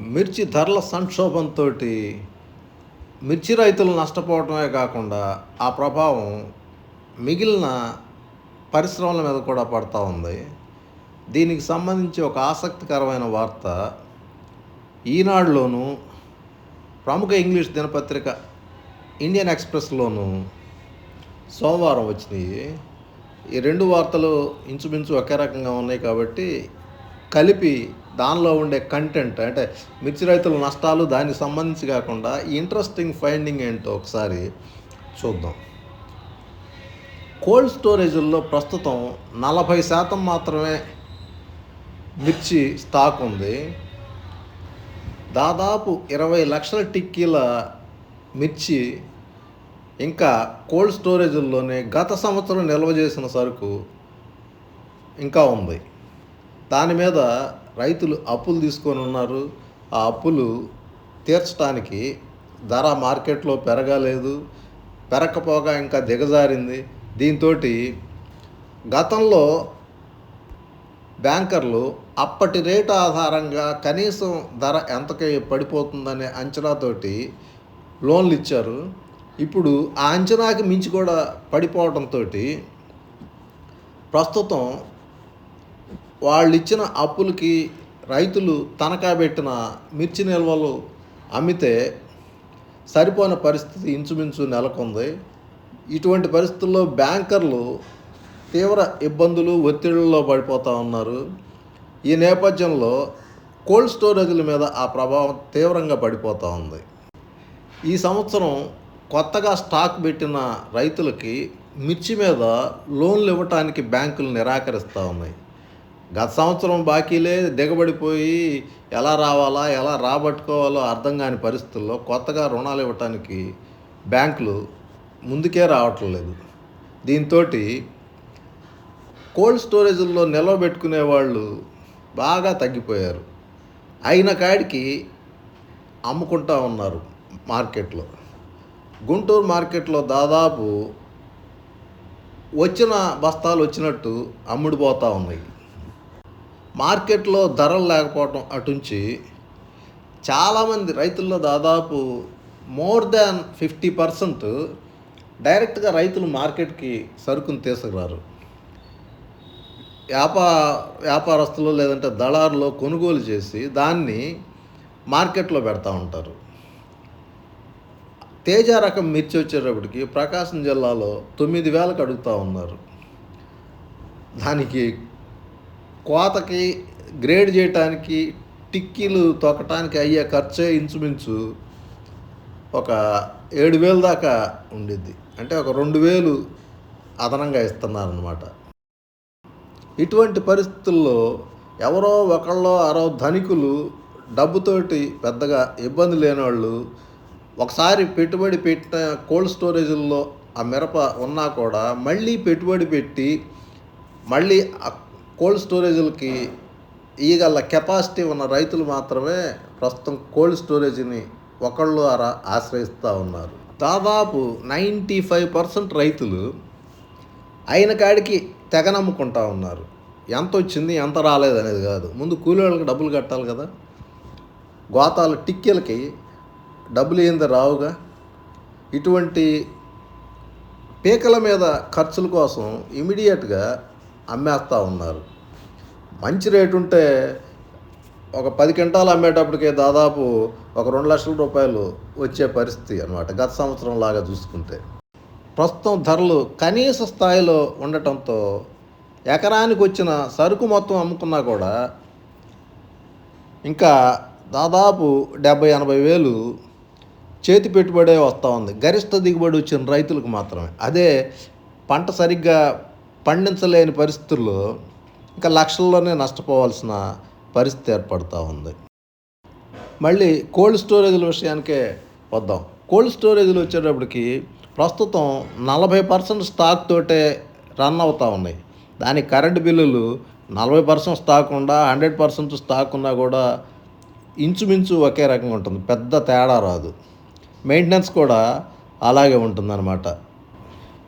మిర్చి ధరల సంక్షోభంతో మిర్చి రైతులు నష్టపోవటమే కాకుండా ఆ ప్రభావం మిగిలిన పరిశ్రమల మీద కూడా పడతా ఉంది. దీనికి సంబంధించి ఒక ఆసక్తికరమైన వార్త. ఈనాడులోను ప్రముఖ ఇంగ్లీష్ దినపత్రిక ఇండియన్ ఎక్స్ప్రెస్లోను సోమవారం వచ్చినాయి. ఈ రెండు వార్తలు ఇంచుమించు ఒకే రకంగా ఉన్నాయి కాబట్టి కలిపి దానిలో ఉండే కంటెంట్ అంటే మిర్చి రైతుల నష్టాలు దానికి సంబంధించి కాకుండా ఈ ఇంట్రెస్టింగ్ ఫైండింగ్ ఏంటో ఒకసారి చూద్దాం. కోల్డ్ స్టోరేజ్లో ప్రస్తుతం నలభై శాతం మాత్రమే మిర్చి స్టాక్ ఉంది. దాదాపు ఇరవై లక్షల టిక్కీల మిర్చి ఇంకా కోల్డ్ స్టోరేజ్లోనే గత సంవత్సరం నిల్వ చేసిన సరుకు ఇంకా ఉంది. దాని మీద రైతులు అప్పులు తీసుకొని ఉన్నారు. ఆ అప్పులు తీర్చడానికి ధర మార్కెట్లో పెరగలేదు. పెరగకపోగా ఇంకా దిగజారింది. దీంతో గతంలో బ్యాంకర్లు అప్పటి రేటు ఆధారంగా కనీసం ధర ఎంతకి పడిపోతుందనే అంచనాతోటి లోన్లు ఇచ్చారు. ఇప్పుడు ఆ అంచనాకి మించి కూడా పడిపోవడంతో ప్రస్తుతం వాళ్ళు ఇచ్చిన అప్పులకి రైతులు తనఖా పెట్టిన మిర్చి నిల్వలు అమ్మితే సరిపోని పరిస్థితి ఇంచుమించు నెలకొంది. ఇటువంటి పరిస్థితుల్లో బ్యాంకర్లు తీవ్ర ఇబ్బందులు ఒత్తిడుల్లో పడిపోతూ ఉన్నారు. ఈ నేపథ్యంలో కోల్డ్ స్టోరేజ్ల మీద ఆ ప్రభావం తీవ్రంగా పడిపోతూ ఉంది. ఈ సంవత్సరం కొత్తగా స్టాక్ పెట్టిన రైతులకి మిర్చి మీద లోన్లు ఇవ్వటానికి బ్యాంకులు నిరాకరిస్తూ ఉన్నాయి. గత సంవత్సరం బాకీలే దిగబడిపోయి ఎలా రావాలా ఎలా రాబట్టుకోవాలో అర్థం కాని పరిస్థితుల్లో కొత్తగా రుణాలు ఇవ్వటానికి బ్యాంకులు ముందుకే రావటం లేదు దీంతో కోల్డ్ స్టోరేజ్ల్లో నిల్వ పెట్టుకునే వాళ్ళు బాగా తగ్గిపోయారు. అయిన కాడికి అమ్ముకుంటా ఉన్నారు మార్కెట్లో. గుంటూరు మార్కెట్లో దాదాపు వచ్చిన బస్తాలు వచ్చినట్టు అమ్ముడుపోతూ ఉన్నాయి. మార్కెట్లో ధరలు లేకపోవటం అటుంచి చాలామంది రైతుల్లో దాదాపు మోర్ దాన్ ఫిఫ్టీ పర్సెంట్ డైరెక్ట్గా రైతులు మార్కెట్కి సరుకును తీసుకురారు. వ్యాపా వ్యాపారస్తులు లేదంటే దళారులో కొనుగోలు చేసి దాన్ని మార్కెట్లో పెడతా ఉంటారు. తేజ రకం మిర్చి వచ్చేటప్పటికి ప్రకాశం జిల్లాలో తొమ్మిది వేలకు అడుగుతూ ఉన్నారు. దానికి కోతకి గ్రేడ్ చేయటానికి టిక్కీలు తొక్కటానికి అయ్యే ఖర్చే ఇంచుమించు ఒక ఏడు వేలు దాకా ఉండిద్ది. అంటే ఒక రెండు వేలు అదనంగా ఇస్తున్నారనమాట ఇటువంటి పరిస్థితుల్లో ఎవరో ఒకళ్ళో అరో ధనికులు డబ్బుతోటి పెద్దగా ఇబ్బంది లేనివాళ్ళు ఒకసారి పెట్టుబడి పెట్టిన కోల్డ్ స్టోరేజ్ల్లో ఆ మిరప ఉన్నా కూడా మళ్ళీ పెట్టుబడి పెట్టి మళ్ళీ కోల్డ్ స్టోరేజ్లకి ఈగల కెపాసిటీ ఉన్న రైతులు మాత్రమే ప్రస్తుతం కోల్డ్ స్టోరేజ్ని ఒకళ్ళు అరా ఆశ్రయిస్తూ ఉన్నారు. దాదాపు నైంటీ ఫైవ్ పర్సెంట్ రైతులు అయిన కాడికి తెగ నమ్ముకుంటా ఉన్నారు. ఎంత వచ్చింది ఎంత రాలేదు అనేది కాదు. ముందు కూలీళ్ళకి డబ్బులు కట్టాలి కదా. గోతాలు టిక్కెలకి డబ్బులు ఏంది రావుగా? ఇటువంటి పీకల మీద ఖర్చుల కోసం ఇమీడియట్గా అమ్మేస్తూ ఉన్నారు. మంచి రేటు ఉంటే ఒక పది క్వింటాలు అమ్మేటప్పటికే దాదాపు ఒక రెండు లక్షల రూపాయలు వచ్చే పరిస్థితి అనమాట గత సంవత్సరం లాగా చూసుకుంటే. ప్రస్తుతం ధరలు కనీస స్థాయిలో ఉండటంతో ఎకరానికి వచ్చిన సరుకు మొత్తం అమ్ముకున్నా కూడా ఇంకా దాదాపు డెబ్బై ఎనభై వేలు చేతి పెట్టుబడే వస్తూ ఉంది. గరిష్ట దిగుబడి వచ్చిన రైతులకు మాత్రమే. అదే పంట సరిగ్గా పండించలేని పరిస్థితుల్లో ఇంకా లక్షల్లోనే నష్టపోవాల్సిన పరిస్థితి ఏర్పడుతూ ఉంది. మళ్ళీ కోల్డ్ స్టోరేజ్ల విషయానికే వద్దాం. కోల్డ్ స్టోరేజ్లు వచ్చేటప్పటికి ప్రస్తుతం నలభై పర్సెంట్ స్టాక్ తోటే రన్ అవుతూ ఉన్నాయి. దానికి కరెంటు బిల్లులు నలభై పర్సెంట్ స్టాక్ ఉండా హండ్రెడ్ పర్సెంట్ స్టాక్ ఉన్నా కూడా ఇంచుమించు ఒకే రకంగా ఉంటుంది. పెద్ద తేడా రాదు. మెయింటెనెన్స్ కూడా అలాగే ఉంటుందన్నమాట.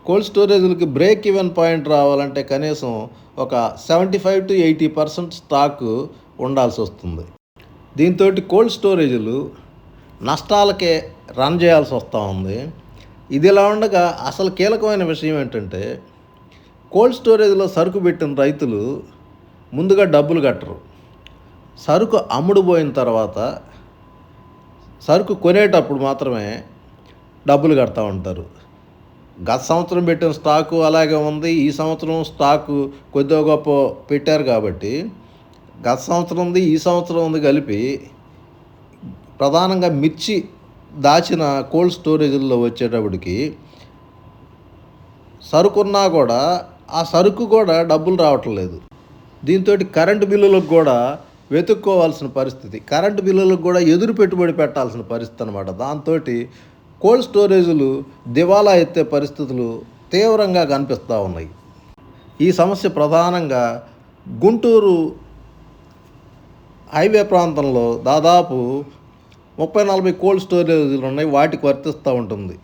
కోల్డ్ స్టోరేజ్లకి బ్రేక్ ఈవెన్ పాయింట్ రావాలంటే కనీసం ఒక seventy five to eighty percent stock ఉండాల్సి వస్తుంది. దీంతో కోల్డ్ స్టోరేజీలు నష్టాలకే రన్ చేయాల్సి వస్తూ ఉంది. ఇది ఇలా ఉండగా అసలు కీలకమైన విషయం ఏంటంటే కోల్డ్ స్టోరేజ్లో సరుకు పెట్టిన రైతులు ముందుగా డబ్బులు కట్టరు. సరుకు అమ్ముడుపోయిన తర్వాత సరుకు కొనేటప్పుడు మాత్రమే డబ్బులు కడతా ఉంటారు. గత సంవత్సరం పెట్టిన స్టాకు అలాగే ఉంది. ఈ సంవత్సరం స్టాకు కొద్దిగా గొప్ప పెట్టారు కాబట్టి గత సంవత్సరం ఉంది ఈ సంవత్సరం ఉంది కలిపి ప్రధానంగా మిర్చి దాచిన కోల్డ్ స్టోరేజ్లో వచ్చేటప్పటికి సరుకున్నా కూడా ఆ సరుకు కూడా డబ్బులు రావట్లేదు. దీంతో కరెంటు బిల్లులకు కూడా వెతుక్కోవాల్సిన పరిస్థితి. కరెంటు బిల్లులకు కూడా ఎదురు పెట్టుబడి పెట్టాల్సిన పరిస్థితి అనమాట దాంతో కోల్డ్ స్టోరేజీలు దివాలా ఎత్తే పరిస్థితులు తీవ్రంగా కనిపిస్తూ ఉన్నాయి. ఈ సమస్య ప్రధానంగా గుంటూరు హైవే ప్రాంతంలో దాదాపు ముప్పై నలభై కోల్డ్ స్టోరేజీలు ఉన్నాయి. వాటికి వర్తిస్తూ ఉంటుంది.